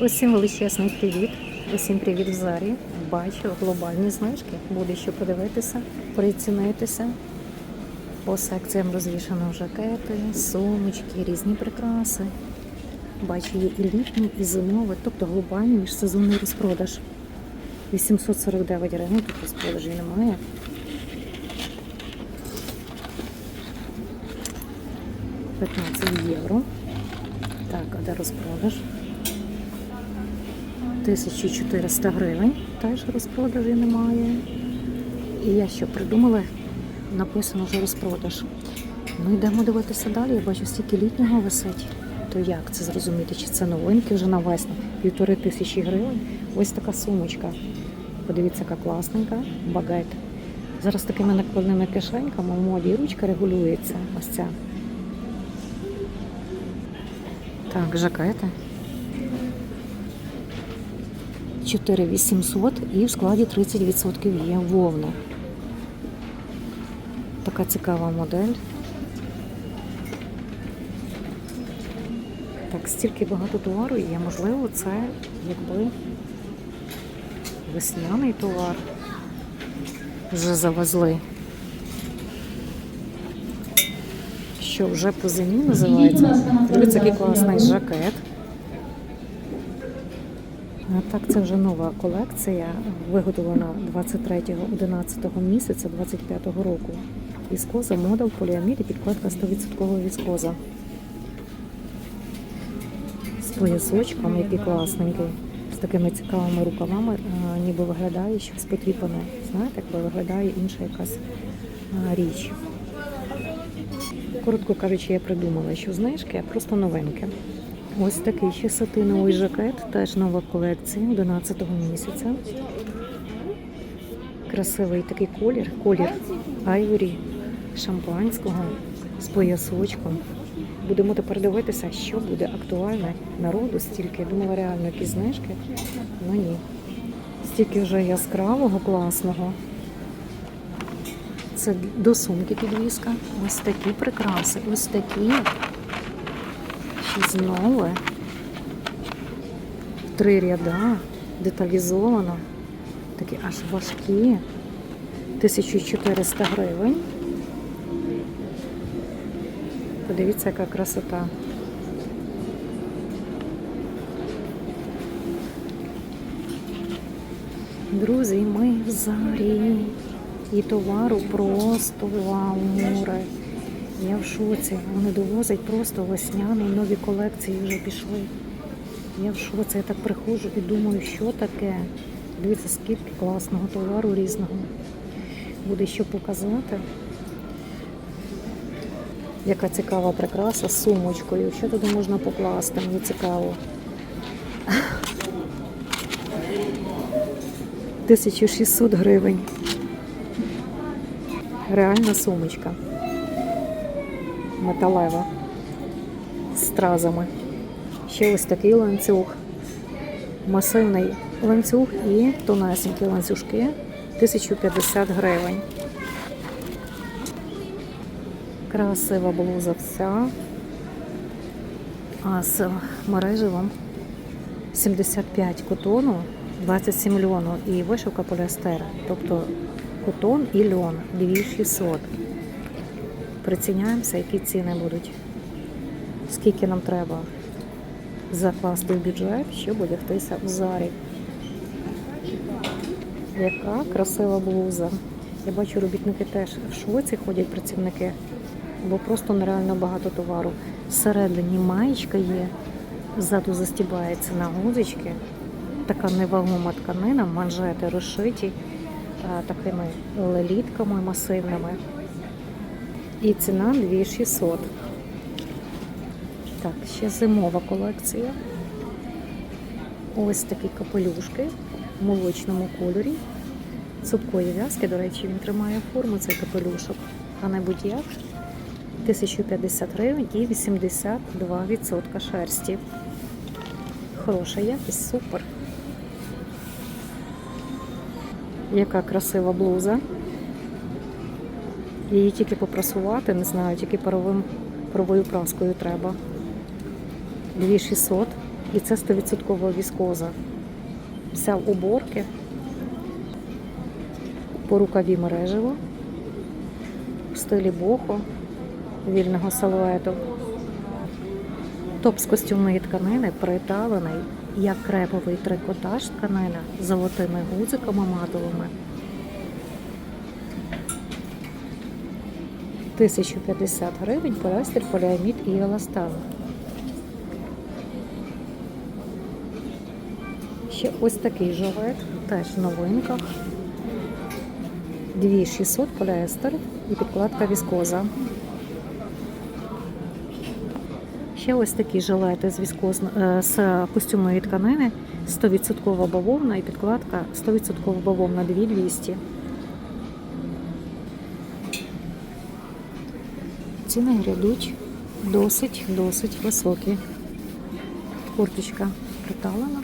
Усім величезний привіт. Усім привіт в зарі. Бачу глобальні знижки. Буде що подивитися, прицінитися. По секціям розвішано жакети, сумочки, різні прикраси. Бачу, є і літні, і зимові, тобто глобальний міжсезонний розпродаж. 849 гривень, тут розпродажів немає. – 15 євро. Так, а де розпродаж? 1400 гривень, теж розпродажі немає. І я що придумала, написано вже розпродаж. Ми йдемо дивитися далі. Я бачу, стільки літнього висить. То як це зрозуміти? Чи це новинки вже на весну? Півтори тисячі гривень. Ось така сумочка. Подивіться, яка класненька. Багет. Зараз такими накладними кишеньками в моді ручка регулюється. Ось ця. Так, жакети. 4800 і в складі 30% є вовна. Така цікава модель. Так, стільки багато товару є. Можливо, це якби весняний товар вже завезли. Що вже по зимі називається. Дивіться, який класний жакет. А Так, це вже нова колекція, виготовлена 23-11 місяця 25-го року. Віскоза, мода в поліаміді, підкладка 100% віскоза. З поясочком, який класненький, з такими цікавими рукавами, ніби виглядає щось потріпане. Знаєте, якби виглядає інша якась річ. Коротко кажучи, я придумала, що знижки просто новинки. Ось такий ще сатиновий жакет, теж нова колекція 11 місяця. Красивий такий колір, колір айворі, шампанського з поясочком. Будемо тепер дивитися, що буде актуальне народу, стільки. Я думала, реально якісь знижки. Ну ні. Стільки вже яскравого, класного. Це до сумки підвіска. Ось такі прикраси, ось такі. Знову. Три ряда, деталізовано. Такі аж важкі. 1400 гривень. Подивіться, яка красота. Друзі, ми в зарі. І товару просто вау, море. Я в шоці. Вони довозять просто весняні, нові колекції вже пішли. Я в шоці, я так приходжу і думаю, що таке. Дивіться, скільки класного товару різного. Буде що показати. Яка цікава прикраса з сумочкою. Що туди можна покласти? Мені цікаво. 1600 гривень. Реальна сумочка. Металева. З стразами. Ще ось такий ланцюг. Масивний ланцюг і тонесенькі ланцюжки. 1050 гривень. Красива блуза вся. А з мереживом 75 котону, 27 льону і вишивка поліестера. Тобто котон і льон 2600. Приціняємося, які ціни будуть. Скільки нам треба закласти в бюджет, щоб одягтися в зарі. Яка красива блуза. Я бачу, робітники теж в шоці ходять працівники, бо просто нереально багато товару. Всередині маєчка є, ззаду застібається на гузочки. Така невагома тканина, манжети розшиті такими лелітками масивними. І ціна 2600. Так, ще зимова колекція. Ось такі капелюшки в молочному кольорі. Цупкої в'язки, до речі, він тримає форму цей капелюшок. А не будь-як 1050 гривень і 82% шерсті. Хороша якість, супер. Яка красива блуза. Її тільки попрасувати, не знаю, тільки паровим, паровою праскою треба. 2600 І це 100% віскоза. Вся в уборки. По рукаві мережево. В стилі бохо вільного силуету. Топ з костюмної тканини приталений як креповий трикотаж тканина з золотими гудзиками матовими. 1050 гривень поліестер, поліамід і еластан. Ще ось такий жилет, теж в новинках. 2600 поліестер і підкладка віскоза. Ще ось такі жилети з, віскоз... е, з костюмної тканини, 100% бавовна і підкладка 100% бавовна 2200. Ціни грядуть досить, досить високі. Курточка приталена.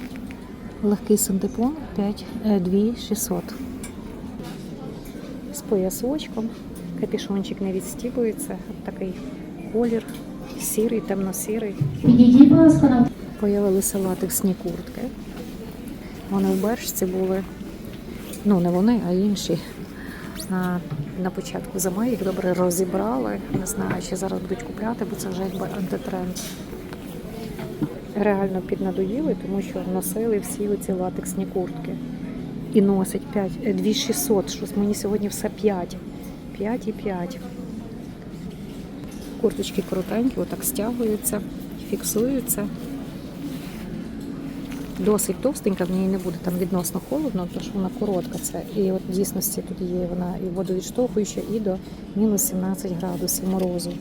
Легкий синтепон 5, е, 2600. З поясочком. Капішончик не відстібується. Такий колір сірий, темно-сірий. Появилися латексні куртки. Вони в бершці були. Ну, не вони, а інші. На початку зими їх добре розібрали. Не знаю, чи зараз будуть купляти, бо це вже якби антитренд. Реально піднадоїли, тому що носили всі оці латексні куртки. І носять 5, е, 2600, щось мені сьогодні все 5. 5 і 5. Курточки коротенькі, отак стягуються, фіксуються. Досить товстенька, в ній не буде там відносно холодно, тому що вона коротка. Це і от в дійсності тут є вона і водовідштовхуюча, і до мінус 17 градусів морозу.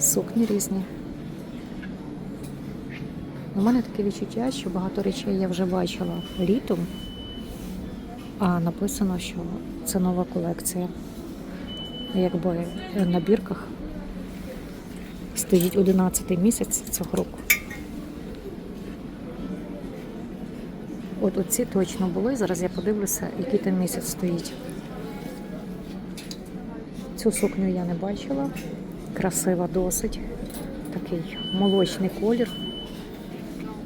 Сукні різні. У мене таке відчуття, що багато речей я вже бачила літом, а написано, що це нова колекція. Якби на бірках стоїть 11 місяць цього року. От оці точно були. Зараз я подивлюся, який там місяць стоїть. Цю сукню я не бачила. Красива досить. Такий молочний колір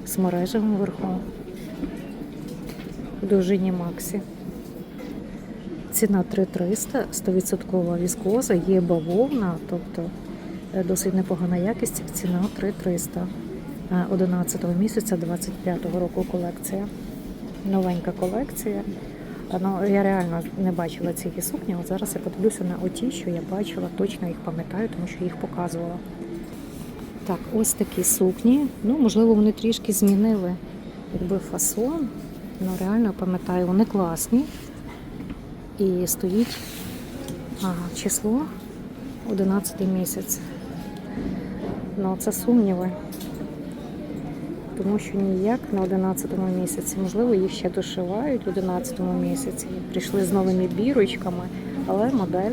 з мережевим верхом. В довжині Максі. Ціна 3300, 100% віскоза, є бавовна, тобто досить непогана якість. Ціна 3300. Е, 11 місяця 25-го року колекція. Новенька колекція. Е, Ну, я реально не бачила цієї сукні. От зараз я подивлюся на оті, що я бачила, точно їх пам'ятаю, тому що їх показувала. Так, ось такі сукні. Ну, можливо, вони трішки змінили якби фасон. Ну, реально пам'ятаю, вони класні. І стоїть ага, число 11 місяць. Ну, це сумніви. Тому що ніяк на 11 місяці. Можливо, їх ще дошивають в 11 місяці. Прийшли з новими бірочками, але модель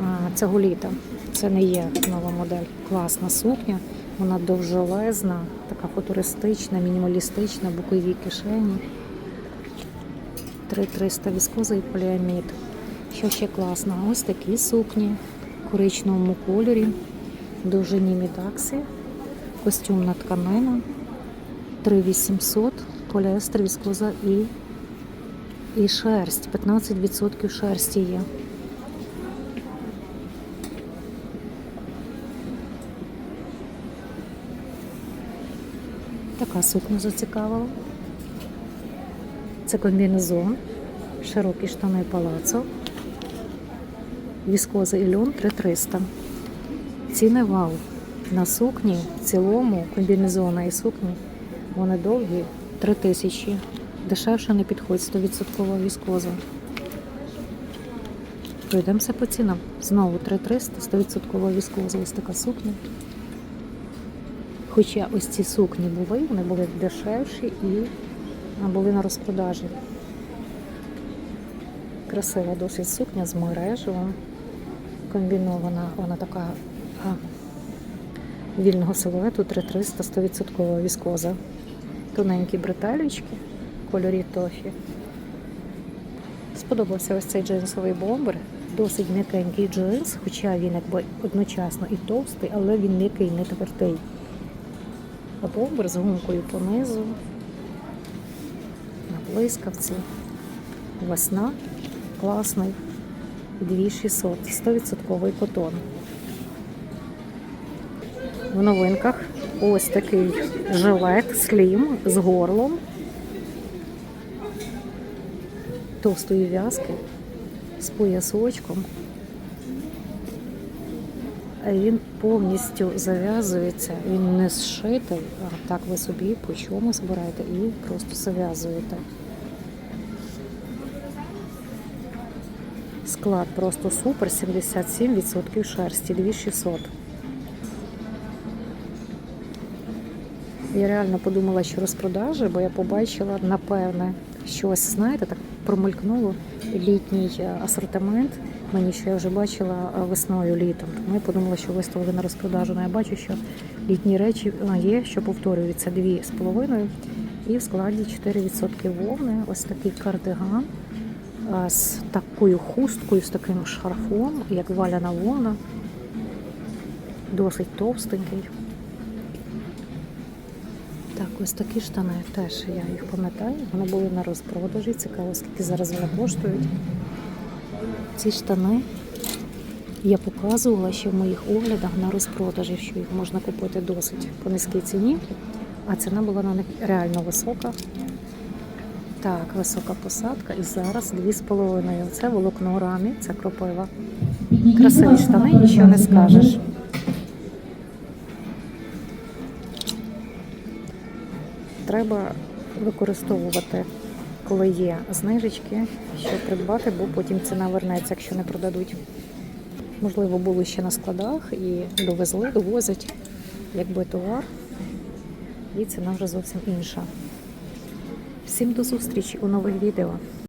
а, цього літа. Це не є нова модель. Класна сукня. Вона довжелезна, така футуристична, мінімалістична, бокові кишені. 3300 віскоза і поліамід. Що ще класно? Ось такі сукні в коричневому кольорі, довжині мідаксі, костюмна тканина, 3800, поліестер, віскоза і, і шерсть. 15% шерсті є. Така сукня зацікавила. Це комбінезон, широкі штани палацо, віскоза і льон 3300. Ціни вау. На сукні в цілому комбінезона і сукні вони довгі 3000. Дешевше не підходить 100% віскоза. Пройдемося по цінам. Знову 3300, 100% віскоза. Ось така сукня. Хоча ось ці сукні були, вони були дешевші і були на розпродажі. Красива досить сукня з мережевим. Комбінована, вона така а, вільного силуету 3300 100% віскоза. Тоненькі бретелечки в кольорі тофі. Сподобався ось цей джинсовий бомбер Досить м'якенький джинс, хоча він якби одночасно і товстий, але він м'який, не твердий. А Бомбер з гумкою понизу. На блискавці. Весна. Класний. 2600. 100% котон. В новинках ось такий жилет слім з горлом. Товстої в'язки з поясочком. А Він повністю зав'язується, він не зшитий, а так ви собі по чому збираєте і просто зав'язуєте. Склад просто супер, 77% шерсті, 2600. Я реально подумала, що розпродажі, бо я побачила, напевне, щось, знаєте, так промелькнуло літній е, асортимент. Мені що я вже бачила е, весною літом. Тому я подумала, що виставили на розпродажу. Ну, я бачу, що літні речі є, що повторюються 2,5 і в складі 4% вовни. Ось такий кардиган е, з такою хусткою, з таким шарфом, як валяна вовна. Досить товстенький. Ось такі штани теж я їх пам'ятаю. Вони були на розпродажі. Цікаво, скільки зараз вони коштують. Ці штани я показувала ще в моїх оглядах на розпродажі, що їх можна купити досить по низькій ціні, а ціна була на них реально висока. Так, висока посадка і зараз 2,5. Це волокно рамі, це кропива. Красиві штани, нічого не скажеш. Треба використовувати, коли є знижечки, щоб придбати, бо потім ціна вернеться, якщо не продадуть. Можливо, були ще на складах і довезли, довозять якби товар, і ціна вже зовсім інша. Всім до зустрічі у нових відео.